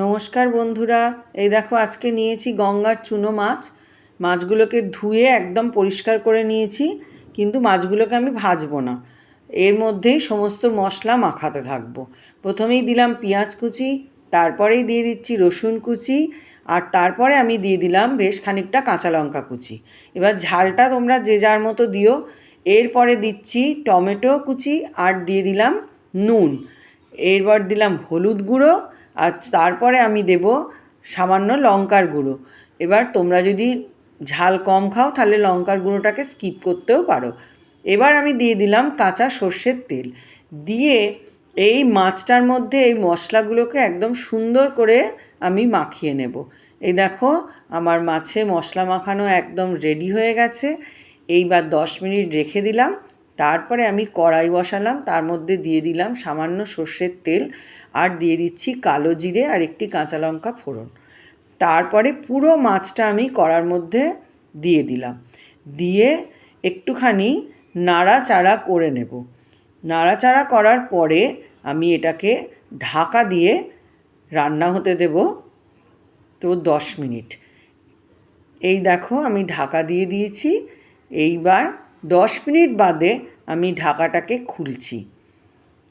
নমস্কার বন্ধুরা। এই দেখো, আজকে নিয়েছি গঙ্গার চুনো মাছ। মাছগুলোকে ধুয়ে একদম পরিষ্কার করে নিয়েছি, কিন্তু মাছগুলোকে আমি ভাজবো না। এর মধ্যেই সমস্ত মশলা মাখাতে থাকব। প্রথমেই দিলাম পেঁয়াজ কুচি, তারপরেই দিয়ে দিচ্ছি রসুন কুচি, আর তারপরে আমি দিয়ে দিলাম বেশ খানিকটা কাঁচা লঙ্কা কুচি। এবার ঝালটা তোমরা যে যার মতো দিও। এরপরে দিচ্ছি টমেটো কুচি, আর দিয়ে দিলাম নুন। এরপর দিলাম হলুদ গুঁড়ো আর তারপরে আমি দেব সামান্য লঙ্কার গুঁড়ো। এবার তোমরা যদি ঝাল কম খাও, তাহলে লঙ্কার গুঁড়োটাকে স্কিপ করতেও পারো। এবার আমি দিয়ে দিলাম কাঁচা সর্ষের তেল। দিয়ে এই মাছটার মধ্যে এই মশলাগুলোকে একদম সুন্দর করে আমি মাখিয়ে নেব। এই দেখো, আমার মাছে মশলা মাখানো একদম রেডি হয়ে গেছে। এইবার দশ মিনিট রেখে দিলাম। তারপরে আমি কড়াই বসালাম, তার মধ্যে দিয়ে দিলাম সামান্য সর্ষের তেল আর দিয়ে দিচ্ছি কালো জিরে আর একটি কাঁচা লঙ্কা ফোড়ন। তারপরে পুরো মাছটা আমি কড়ার মধ্যে দিয়ে দিলাম। দিয়ে একটুখানি নাড়াচাড়া করে নেব। নাড়াচাড়া করার পরে আমি এটাকে ঢাকা দিয়ে রান্না হতে দেব তো দশ মিনিট। এই দেখো আমি ঢাকা দিয়ে দিয়েছি, এইবার দশ মিনিট বাদে আমি ঢাকাটাকে খুলছি।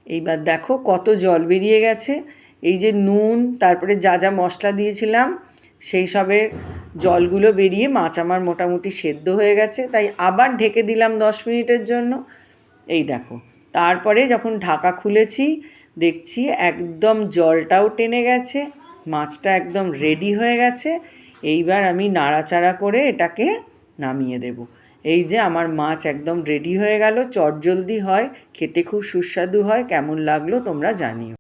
এইবার দেখো কত জল বেরিয়ে গেছে। এই যে নুন, তারপরে যা যা মশলা দিয়েছিলাম, সেই সবের জলগুলো বেরিয়ে মাছ আমার মোটামুটি সেদ্ধ হয়ে গেছে। তাই আবার ঢেকে দিলাম দশ মিনিটের জন্য। এই দেখো, তারপরে যখন ঢাকা খুলেছি, দেখছি একদম জলটাও টেনে গেছে, মাছটা একদম রেডি হয়ে গেছে। এইবার আমি নাড়াচাড়া করে এটাকে নামিয়ে দেব। এই যে আমার মাছ একদম রেডি হয়ে গেল, চটজলদি হয়, খেতে খুব সুস্বাদু হয়, কেমন লাগল তোমরা জানিও।